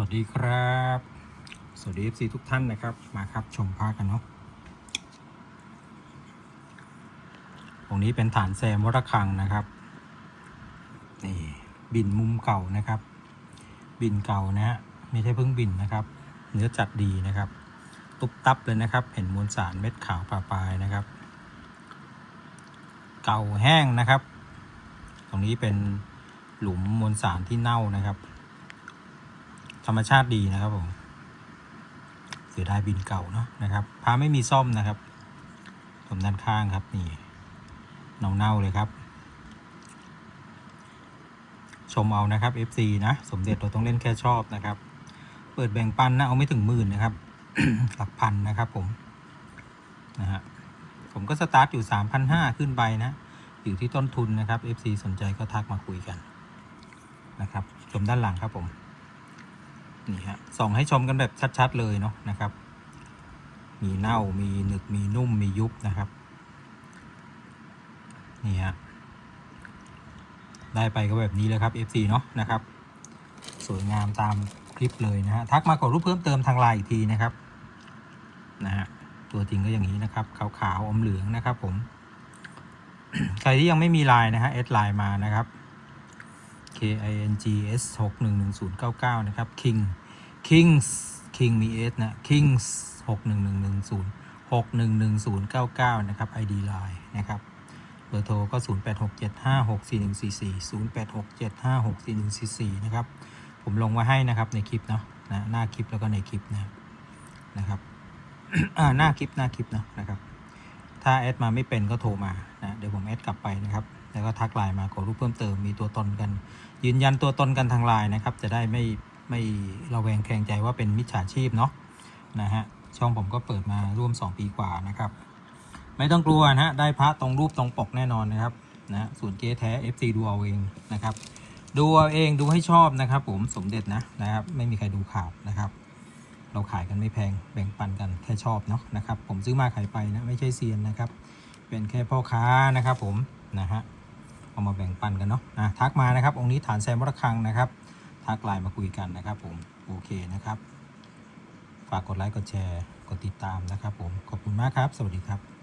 วัสดีครับ สวัสดี FC ทุกท่านนะครับ มาครับชมภาพกันเนาะ ตรงนี้เป็นฐานแซมวัดระฆังนะครับ นี่บินมุมเก่านะครับ บินเก่านะฮะ ไม่ใช่เพิ่งบินนะครับ เนื้อจัดดีนะครับ ตุบตับเลยนะครับ เห็นมวลสารเม็ดขาวปลาปลายนะครับ เก่าแห้งนะครับ ตรงนี้เป็นหลุมมวลสารที่เน่านะครับ ธรรมชาติดีนะครับผมเสียดายบินเก่าเนาะนะครับพาไม่มีซ่อมนะครับผมด้านข้างครับนี่เน่าเน่าๆเลยครับ ชมเอานะครับ FC นะ สมเด็จเราต้องเล่นแค่ชอบนะครับ เปิดแบ่งปันนะเอาไม่ถึงหมื่นนะครับ หลักพันนะครับผมนะฮะผมก็สตาร์ทอยู่ 3,500 ขึ้นไปนะ อยู่ที่ต้นทุนนะครับ FC สนใจก็ทักมาคุยกันนะครับ ชมด้านหลังครับผม นี่ฮะส่องให้ชมกันแบบชัด ๆ เลยเนาะนะครับ มีเน่ามีหนึกมีนุ่มมียุบนะครับนี่ฮะได้ไปก็แบบนี้เลยครับ FC เนาะนะครับ สวยงามตามคลิปเลยนะฮะทักมาขอรูปเพิ่มเติมทางไลน์อีกทีนะครับนะฮะตัวจริงก็อย่างนี้นะครับ ขาวๆอมเหลืองนะครับผม ใครที่ยังไม่มีไลน์นะฮะแอดไลน์มานะครับ K I N G S 6 1 1 0 9 9 นะครับ King Kings King มี S นะ Kings 6 1 1 1 0 6 1 1 0 9 9 นะครับ ID Line นะครับ เบอร์โทรก็ 0 8 6 7 5 6 4 1 4 4 0 8 6 7 5 6 4 1 4 4 นะครับ ผมลงไว้ให้นะครับในคลิปเนาะนะหน้าคลิปแล้วก็ในคลิปนะนะครับหน้าคลิปหน้าคลิปเนาะนะครับ ถ้าแอดมาไม่เป็นก็โทรมานะเดี๋ยวผมแอดกลับไปนะครับ แล้วก็ทักไลน์มาขอรูปเพิ่มเติมมีตัวตนกัน ยืนยันตัวตนกันทางไลน์นะครับ จะได้ไม่ ไม่ระแวงแคลงใจว่าเป็นมิจฉาชีพเนาะนะฮะช่องผมก็เปิดมาร่วม 2 ปีกว่านะครับ ไม่ต้องกลัวนะฮะได้พระตรงรูปตรงปกแน่นอนนะครับนะส่วนเก๊แท้ FC ดูเอาเองนะครับ ดูเอาเองดูให้ชอบนะครับ ผมสมเด็จนะนะครับ ไม่มีใครดูข่าวนะครับ เราขายกันไม่แพงแบ่งปันกันแค่ชอบเนาะนะครับ ผมซื้อมาขายไปนะไม่ใช่เซียนนะครับ เป็นแค่พ่อค้านะครับ ผมนะฮะเอามาแบ่งปันกันเนาะนะทักมานะครับองค์นี้ฐานแซมวัดคังนะครับ ทักไลน์มาคุยกันนะครับผมโอเคนะครับ ฝากกดไลค์กดแชร์กดติดตามนะครับผมขอบคุณมากครับ สวัสดีครับ